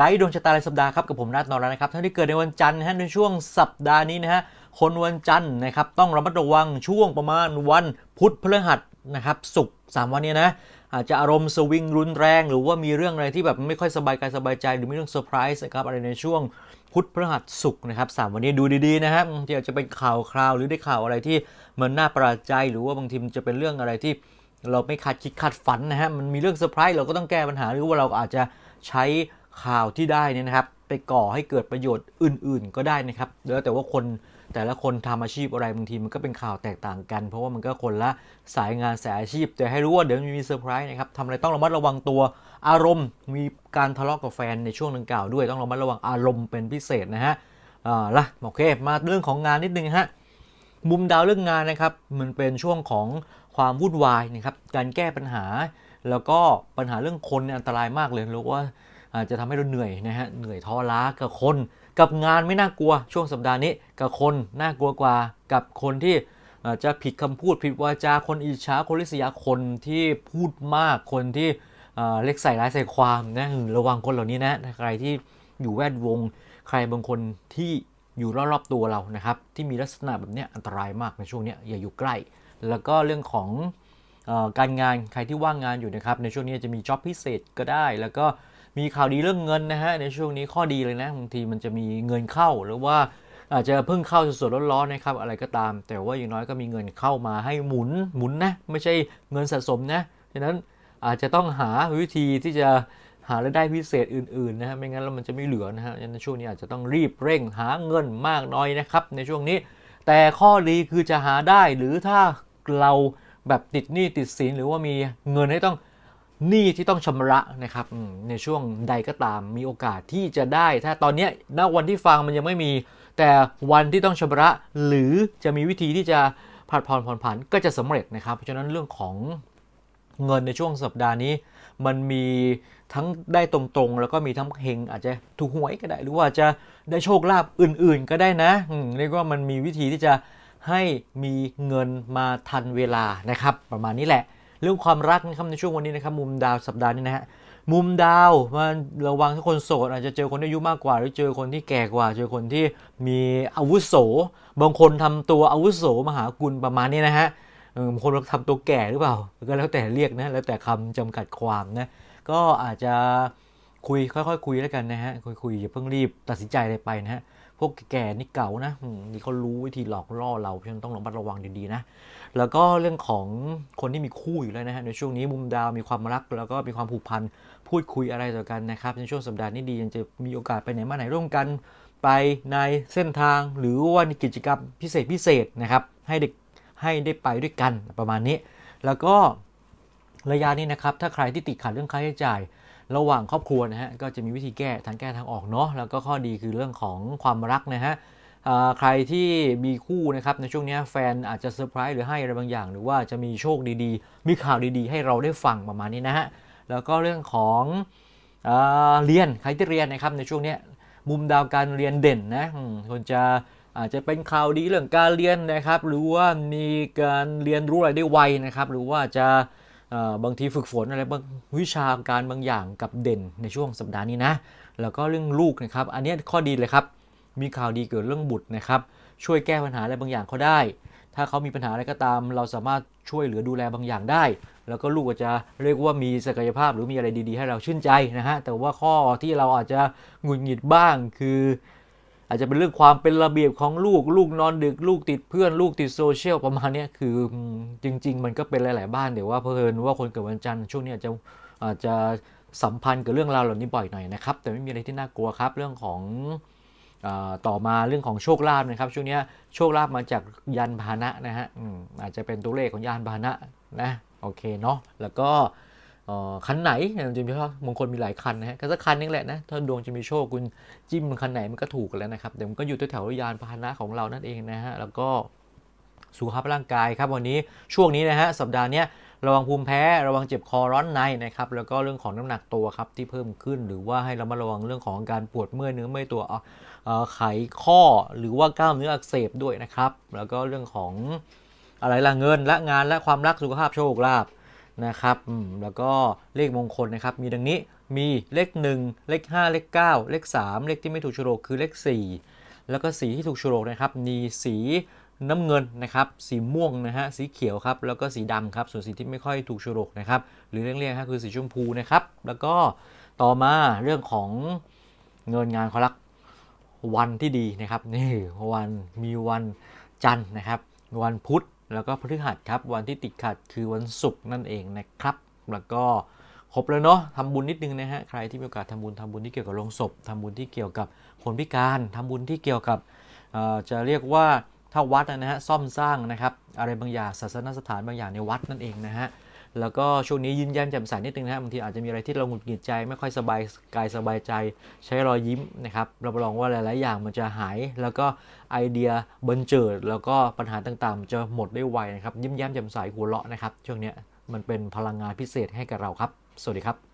ไกด์ดวงชะตารายสัปดาห์ครับกับผมนัทนอร์นะครับท่านที่เกิดในวันจันทร์นะฮะในช่วงสัปดาห์นี้นะฮะคนวันจันทร์นะครับต้องระมัดระวังช่วงประมาณวันพุธพฤหัสนะครับศุกร์สามวันนี้นะอาจจะอารมณ์สวิงรุนแรง หรือว่ามีเรื่องอะไรที่แบบไม่ค่อยสบายกายสบายใจ หรือมีเรื่องเซอร์ไพรส์นะครับอะไรในช่วงพุธพฤหัสศุกร์นะครับสามวันนี้ดูดีๆนะฮะบที่อาจจะเป็นข่าวคราวหรือได้ข่าวอะไรที่มันน่าประหลาดใจ หรือว่าบางทีมันจะเป็นเรื่องอะไรที่เราไม่คาดคิดคาดฝันนะฮะมันมีเรื่องเซอร์ไพรส์เราก็ต้องแก้ปัญหาหรือว่าเราอาจจะใช้ ข่าวที่ได้นี่นะครับ ไปก่อให้เกิดประโยชน์อื่น ๆ ก็ได้นะครับแล้วแต่ว่าคนแต่ละคนทำอาชีพอะไรบางทีมันก็เป็นข่าวแตกต่างกัน เพราะว่ามันก็คนละสายงานสายอาชีพ แต่ให้รู้ว่าเดี๋ยวมันมีเซอร์ไพรส์นะครับทำอะไรต้องระมัดระวังตัวอารมณ์ มีการทะเลาะกับแฟนในช่วงดังกล่าวด้วยต้องระมัดระวังอารมณ์เป็นพิเศษนะฮะอ่าละโอเค มาเรื่องของงานนิดนึงฮะมุมดาวเรื่องงานนะครับ มันเป็นช่วงของความวุ่นวายนะครับการแก้ปัญหา แล้วก็ปัญหาเรื่องคนอันตรายมากเลยรู้ว่า อาจจะทำให้เราเหนื่อยนะฮะเหนื่อยท้อล้ากับคน กับงานไม่น่ากลัวช่วงสัปดาห์นี้ กับคนน่ากลัวกว่ากับคนที่อาจจะผิดคำพูดผิดวาจาคนอิจฉาคนริษยาคนที่พูดมากคนที่เล็กใส่ร้ายใส่ความนะระวังคนเหล่านี้นะใครที่อยู่แวดวง ใครบางคนที่อยู่รอบๆตัวเรานะครับ ที่มีลักษณะแบบนี้อันตรายมากในช่วงนี้อย่าอยู่ใกล้ แล้วก็เรื่องของอการงานใครที่ว่างงานอยู่นะครับ ในช่วงนี้จะมีจ็อบพิเศษก็ได้ แล้วก็ มีข่าวดีเรื่องเงินนะฮะในช่วงนี้ข้อดีเลยนะบางทีมันจะมีเงินเข้าหรือว่าอาจจะเพิ่งเข้าสดๆร้อนๆนะครับอะไรก็ตาม แต่ว่าอย่างน้อยก็มีเงินเข้ามาให้หมุนหมุนนะไม่ใช่เงินสะสมนะฉะนั้นอาจจะต้องหาวิธีที่จะหารายได้พิเศษอื่นๆนะฮะไม่งั้นแล้วมันจะไม่เหลือนะฮะในช่วงนี้อาจจะต้องรีบเร่งหาเงินมากน้อยนะครับ ในช่วงนี้ แต่ข้อดีคือจะหาได้หรือถ้าเราแบบติดหนี้ติดสินหรือว่ามีเงินให้ต้อง หนี้ที่ต้องชำระนะครับในช่วงใดก็ตามมีโอกาสที่จะได้ ถ้าตอนนี้ณวันที่ฟังมันยังไม่มี แต่วันที่ต้องชำระหรือจะมีวิธีที่จะผัดผ่อนผ่อนผันก็จะสำเร็จนะครับ เพราะฉะนั้นเรื่องของเงินในช่วงสัปดาห์นี้ มันมีทั้งได้ตรงๆ แล้วก็มีทั้งเฮงอาจจะถูกหวยก็ได้ หรือว่าจะได้โชคลาภอื่นๆ ก็ได้นะเรียกว่ามันมีวิธีที่จะให้มีเงินมาทันเวลานะครับ ประมาณนี้แหละ เรื่องความรักนะครับในช่วงวันนี้นะครับมุมดาวสัปดาห์นี้นะฮะมุมดาวมันระวังถ้าคนโสดอาจจะเจอคนที่อายุมากกว่า หรือเจอคนที่แก่กว่า เจอคนที่มีอาวุโส บางคนทำตัวอาวุโสมหากุลประมาณนี้นะฮะบางคนทำตัวแก่หรือเปล่า ก็แล้วแต่เรียกนะแล้วแต่คำจำกัดความนะก็อาจจะคุยค่อยๆ คุยแล้วกันนะฮะคุยๆอย่าเพิ่งรีบตัดสินใจอะไรไปนะฮะ พวกแก่นี่เก่านะนี่เขารู้วิธีหลอกล่อเราเพราะฉะนั้นต้องระมัดระวังดีๆนะ แล้วก็เรื่องของคนที่มีคู่อยู่แล้วนะฮะในช่วงนี้มุมดาวมีความรักแล้วก็มีความผูกพันพูดคุยอะไรต่อกันนะครับ ในช่วงสัปดาห์นี้ดียังจะมีโอกาสไปไหนมาไหนร่วมกัน ไปในเส้นทาง หรือว่าในกิจกรรมพิเศษพิเศษนะครับให้เด็กให้ได้ไปด้วยกันประมาณนี้ แล้วก็ระยะนี้นะครับถ้าใครที่ติดขัดเรื่องค่าใช้จ่าย ระหว่างครอบครัวนะฮะก็จะมีวิธีแก้ทางแก้ทางออกเนาะแล้วก็ข้อดีคือเรื่องของความรักนะฮะใครที่มีคู่นะครับในช่วงนี้แฟนอาจจะเซอร์ไพรส์หรือให้อะไรบางอย่าง หรือว่าจะมีโชคดีๆ มีข่าวดีๆ ให้เราได้ฟังประมาณนี้นะฮะแล้วก็เรื่องของอเรียนใครที่เรียนนะครับในช่วงนี้มุมดาวการเรียนเด่นนะคนจะอาจจะเป็นข่าวดีเรื่องการเรียนนะครับ หรือว่ามีการเรียนรู้อะไรได้ไวนะครับ หรือว่าจะ บางทีฝึกฝนอะไรบางวิชาการบางอย่างกับเด่นในช่วงสัปดาห์นี้นะ แล้วก็เรื่องลูกนะครับ อันนี้ข้อดีเลยครับ มีข่าวดีเกี่ยวเรื่องบุตรนะครับ ช่วยแก้ปัญหาอะไรบางอย่างเขาได้ ถ้าเขามีปัญหาอะไรก็ตาม เราสามารถช่วยเหลือดูแลบางอย่างได้ แล้วก็ลูกก็จะเรียกว่ามีศักยภาพหรือมีอะไรดีๆ ให้เราชื่นใจนะฮะ แต่ว่าข้อที่เราอาจจะหงุดหงิดบ้างคือ อาจจะเป็นเรื่องความเป็นระเบียบของลูก ลูกนอนดึก ลูกติดเพื่อน ลูกติดโซเชียลประมาณนี้คือจริง ๆ มันก็เป็นหลาย ๆ บ้านแต่ว่าเพลินว่าคนเกิดวันจันทร์ช่วงนี้อาจจะอาจจะสัมพันธ์กับเรื่องราวเหล่านี้บ่อยหน่อยนะครับ แต่ไม่มีอะไรที่น่ากลัวครับ เรื่องของต่อมาเรื่องของโชคลาภนะครับ ช่วงนี้โชคลาภมาจากยานพาหนะนะฮะอาจจะเป็นตัวเลขของยานพาหนะนะโอเคเนาะแล้วก็ คันไหนจริงๆเพราะบางคนมีหลายคันนะฮะก็สักคันนึงแหละนะถ้าดวงจะมีโชคคุณจิ้มคันไหนมันก็ถูกกันแล้วนะครับเดี๋ยวมันก็อยู่แถวๆยานพาหนะของเรานั่นเองนะฮะแล้วก็สุขภาพร่างกายครับวันนี้ช่วงนี้นะฮะสัปดาห์เนี้ยระวังภูมิแพ้ระวังเจ็บคอร้อนในนะครับแล้วก็เรื่องของน้ำหนักตัวครับที่เพิ่มขึ้น หรือว่าให้เรามาระวังเรื่องของการปวดเมื่อยเนื้อเมื่อยตัวไขข้อหรือว่ากล้ามเนื้ออักเสบด้วยนะครับ แล้วก็เรื่องของอะไรล่ะเงินและงานและความรักสุขภาพโชคลาภ นะครับแล้วก็เลขมงคลนะครับ มีดังนี้มีเลข 1 เลข 5 เลข 9 เลข 3 เลขที่ไม่ถูกโฉลกคือเลข 4 แล้วก็สีที่ถูกโฉลกนะครับมีสีน้ำเงินนะครับสีม่วงนะฮะสีเขียวครับแล้วก็สีดำครับส่วนสีที่ไม่ค่อยถูกโฉลกนะครับหรือเรียกๆก็คือสีชมพูนะครับแล้วก็ต่อมาเรื่องของเงินงานควารักวันที่ดีนะครับนี่วันมีวันจันทร์นะครับ วันพุธ แล้วก็พฤหัสครับวันที่ติดขัดคือวันศุกร์นั่นเองนะครับ แล้วก็ครบแล้วเนาะทำบุญนิดนึงนะฮะใครที่มีโอกาสทำบุญทำบุญที่เกี่ยวกับโรงศพทำบุญที่เกี่ยวกับคนพิการทำบุญที่เกี่ยวกับจะเรียกว่าถ้าวัดนะฮะซ่อมสร้างนะครับอะไรบางอย่างศาสนสถานบางอย่างในวัดนั่นเองนะฮะ แล้วก็ช่วงนี้ยิ้มแย้มแจ่มใสนิดนึงนะครับางทีอาจจะมีอะไรที่เราหงุดหงิดใจ ไม่ค่อยสบายกายสบายใจ ใช้รอยยิ้มนะครับรับรองว่าหลาย ๆ อย่างมันจะหาย แล้วก็ไอเดียบันเจิด แล้วก็ปัญหาต่าง ๆ จะหมดได้ไวนะครับยิ้มแย้มแจ่มใสหัวเราะนะครับช่วงนี้มันเป็นพลังงานพิเศษให้กับเราครับ สวัสดีครับ